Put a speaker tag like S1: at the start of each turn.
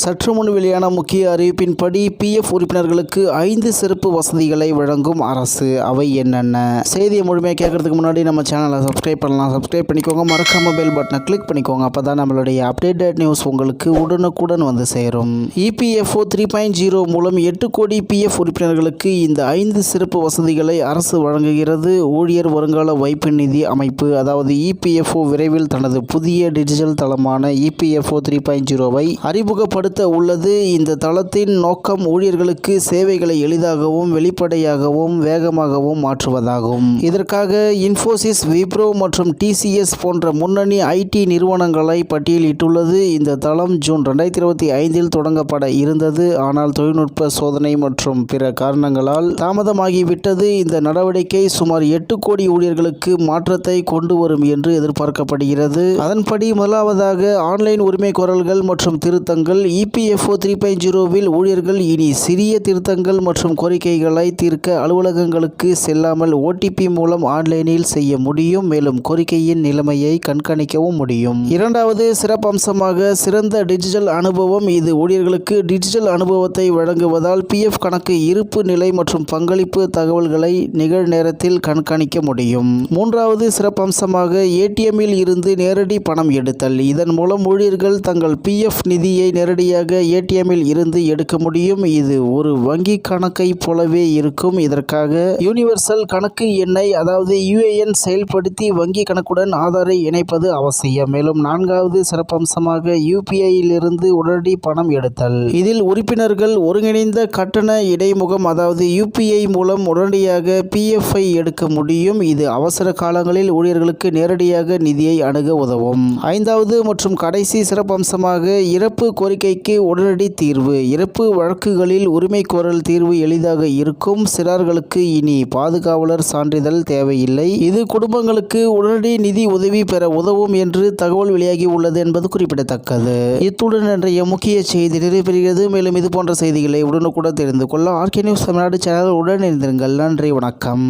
S1: சற்று முன் வெளியான முக்கிய அறிவிப்பின்படி பிஎஃப் உறுப்பினர்களுக்கு ஐந்து சிறப்பு வசதிகளை வழங்கும் அரசு. அவை என்னென்ன? செய்தியை முழுமையாக கேட்கறதுக்கு முன்னாடி நம்ம சேனலை சப்ஸ்கிரைப் பண்ணலாம். சப்ஸ்கிரைப் பண்ணிக்கோங்க. மறக்காம பெல் பட்டனை கிளிக் பண்ணிக்கோங்க. அப்போ தான் நம்மளுடைய அப்டேட்டட் நியூஸ் உங்களுக்கு உடனுக்குடன் வந்து சேரும். இபிஎஃப்ஓ த்ரீ பாயிண்ட் ஜீரோ மூலம் எட்டு கோடி பிஎஃப் உறுப்பினர்களுக்கு இந்த ஐந்து சிறப்பு வசதிகளை அரசு வழங்குகிறது. ஊழியர் வருங்கால வைப்பு நிதி அமைப்பு அதாவது இபிஎஃப்ஓ விரைவில் தனது புதிய டிஜிட்டல் தளமான இபிஎஃப்ஓ த்ரீ பாயிண்ட் ஜீரோவை அறிமுகப்படுத்த உள்ளது. இந்த தளத்தின் நோக்கம் ஊழியர்களுக்கு சேவைகளை எளிதாகவும் வெளிப்படையாகவும் வேகமாகவும் மாற்றுவதாகும். இதற்காக இன்ஃபோசிஸ் விப்ரோ மற்றும் டிசிஎஸ் போன்ற முன்னணி ஐடி நிறுவனங்களை பட்டியலிட்டுள்ளது. இந்த தளம் ஜூன் ரெண்டாயிரத்தி இருபத்தி ஐந்தில் தொடங்கப்பட இருந்தது. ஆனால் தொழில்நுட்ப சோதனை மற்றும் பிற காரணங்களால் தாமதமாகிவிட்டது. இந்த நடவடிக்கை சுமார் எட்டு கோடி ஊழியர்களுக்கு மாற்றத்தை கொண்டு வரும் என்று எதிர்பார்க்கப்படுகிறது. அதன்படி முதலாவதாக ஆன்லைன் உரிமைகோரல்கள் மற்றும் திருத்தங்கள் இபிஎஃப்ஓ த்ரீ பாயிண்ட் ஜீரோவில் ஊழியர்கள் இனி சிறிய திருத்தங்கள் மற்றும் கோரிக்கைகளை தீர்க்க அலுவலகங்களுக்கு செல்லாமல் ஓடிபி மூலம் ஆன்லைனில் செய்ய முடியும். மேலும் கோரிக்கையின் நிலைமையை கண்காணிக்கவும் முடியும். இரண்டாவது சிறப்பம்சமாக சிறந்த டிஜிட்டல் அனுபவம். இது ஊழியர்களுக்கு டிஜிட்டல் அனுபவத்தை வழங்குவதால் பிஎஃப் கணக்கு இருப்பு நிலை மற்றும் பங்களிப்பு தகவல்களை நிகழ்நேரத்தில் கண்காணிக்க முடியும். மூன்றாவது சிறப்பம்சமாக ஏடிஎம்மில் இருந்து நேரடி பணம் எடுத்தல். இதன் மூலம் ஊழியர்கள் தங்கள் பிஎஃப் நிதியை நேரடி நேரடியாக ஏடிஎம்மில் இருந்து எடுக்க முடியும். இது ஒரு வங்கி கணக்கை போலவே இருக்கும். இதற்காக யூனிவர்சல் கணக்கு எண்ணை அதாவது யுஏஎன் செயல்படுத்தி வங்கி கணக்குடன் ஆதாரை இணைப்பது அவசியம். மேலும் நான்காவது சிறப்பம்சமாக யூபிஐயிலிருந்து உடனடி பணம் எடுத்தல். இதில் உறுப்பினர்கள் ஒருங்கிணைந்த கட்டண இடைமுகம் அதாவது யூபிஐ மூலம் உடனடியாக பிஎஃப்ஐ எடுக்க முடியும். இது அவசர காலங்களில் ஊழியர்களுக்கு நேரடியாக நிதியை அணுக உதவும். ஐந்தாவது மற்றும் கடைசி சிறப்பம்சமாக இறப்பு கோரிக்கை கோரிக்கைக்கு உடனடி தீர்வு. இறப்பு வழக்குகளில் உரிமைக்கோரல் தீர்வு எளிதாக இருக்கும். சிறார்களுக்கு இனி பாதுகாவலர் சான்றிதழ் தேவையில்லை. இது குடும்பங்களுக்கு உடனடி நிதி உதவி பெற உதவும் என்று தகவல் வெளியாகி உள்ளது என்பது குறிப்பிடத்தக்கது. இத்துடன் இன்றைய முக்கிய செய்தி நிறைவேறுகிறது மேலும் இது போன்ற செய்திகளை உடனுக்குடன் தெரிந்து கொள்ள ஆர்கே நியூஸ் தமிழ்நாடு சேனல் உடன் இருந்திருங்கள் நன்றி வணக்கம்.